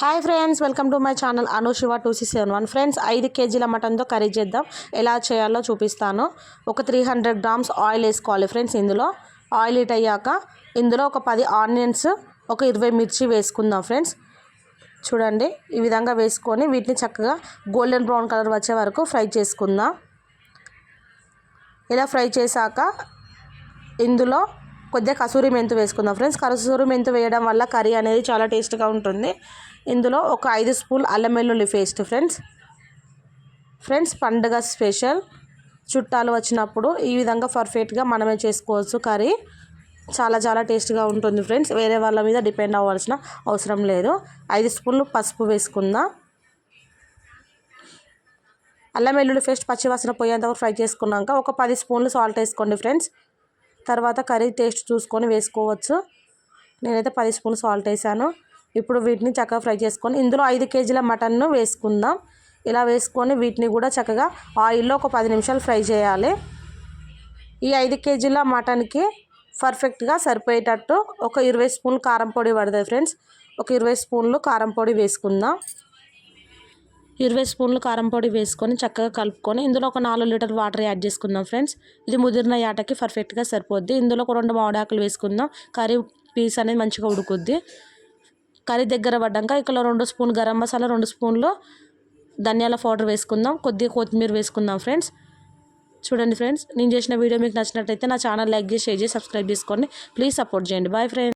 Hi friends welcome to my channel Anu Siva two six seven one. Friends ఐదు కేజీల మటన్తో curry చేద్దాం. ఎలా చేయాలో చూపిస్తాను. ఒక త్రీ హండ్రెడ్ గ్రామ్స్ ఆయిల్ వేసుకోవాలి ఫ్రెండ్స్ ఇందులో. ఆయిల్ హీట్ అయ్యాక ఇందులో ఒక పది ఆనియన్స్ ఒక ఇరవై మిర్చి వేసుకుందాం ఫ్రెండ్స్. చూడండి ఈ విధంగా వేసుకొని వీటిని చక్కగా గోల్డెన్ బ్రౌన్ కలర్ వచ్చే వరకు ఫ్రై చేసుకుందాం. ఇలా ఫ్రై చేశాక ఇందులో కొద్దిగా కసూరి మెంతు వేసుకుందాం ఫ్రెండ్స్. కసూరి మెంతు వేయడం వల్ల కర్రీ అనేది చాలా టేస్ట్గా ఉంటుంది. ఇందులో ఒక ఐదు స్పూన్ అల్లం వెల్లుల్లి పేస్ట్ ఫ్రెండ్స్. ఫ్రెండ్స్ పండుగ స్పెషల్. చుట్టాలు వచ్చినప్పుడు ఈ విధంగా పర్ఫెక్ట్గా మనమే చేసుకోవచ్చు కర్రీ. చాలా చాలా టేస్ట్గా ఉంటుంది ఫ్రెండ్స్. వేరే వాళ్ళ మీద డిపెండ్ అవ్వాల్సిన అవసరం లేదు. ఐదు స్పూన్లు పసుపు వేసుకుందాం. అల్లం వెల్లుల్లి పేస్ట్ పచ్చివాసన పోయేంత ఫ్రై చేసుకున్నాక ఒక పది స్పూన్లు సాల్ట్ వేసుకోండి ఫ్రెండ్స్. తర్వాత కర్రీ టేస్ట్ చూసుకొని వేసుకోవచ్చు. నేనైతే పది స్పూన్లు సాల్ట్ వేసాను. ఇప్పుడు వీటిని చక్కగా ఫ్రై చేసుకొని ఇందులో ఐదు కేజీల మటన్ను వేసుకుందాం. ఇలా వేసుకొని వీటిని కూడా చక్కగా ఆయిల్లో ఒక పది నిమిషాలు ఫ్రై చేయాలి. ఈ ఐదు కేజీల మటన్కి పర్ఫెక్ట్గా సరిపోయేటట్టు ఒక ఇరవై స్పూన్లు కారం పొడి పడుతుంది ఫ్రెండ్స్. ఒక ఇరవై స్పూన్లు కారం పొడి వేసుకుందాం. ఇరవై స్పూన్లు కారం పొడి వేసుకొని చక్కగా కలుపుకొని ఇందులో ఒక నాలుగు లీటర్ వాటర్ యాడ్ చేసుకుందాం ఫ్రెండ్స్. ఇది ముదిరిన యాటకి పర్ఫెక్ట్గా సరిపోద్ది. ఇందులో ఒక రెండు మామిడాకులు వేసుకుందాం. కర్రీ పీస్ అనేది మంచిగా ఉడుకుద్ది. కర్రీ దగ్గర పడ్డాక ఇక్కడ రెండు స్పూన్ గరం మసాలా రెండు స్పూన్లు ధనియాల పౌడర్ వేసుకుందాం. కొద్దిగా కొత్తిమీర వేసుకుందాం ఫ్రెండ్స్. చూడండి ఫ్రెండ్స్ నేను చేసిన వీడియో మీకు నచ్చినట్టయితే నా ఛానల్ లైక్ చేసి షేర్ చేసి సబ్స్క్రైబ్ చేసుకోండి. ప్లీజ్ సపోర్ట్ చేయండి. Bye friends.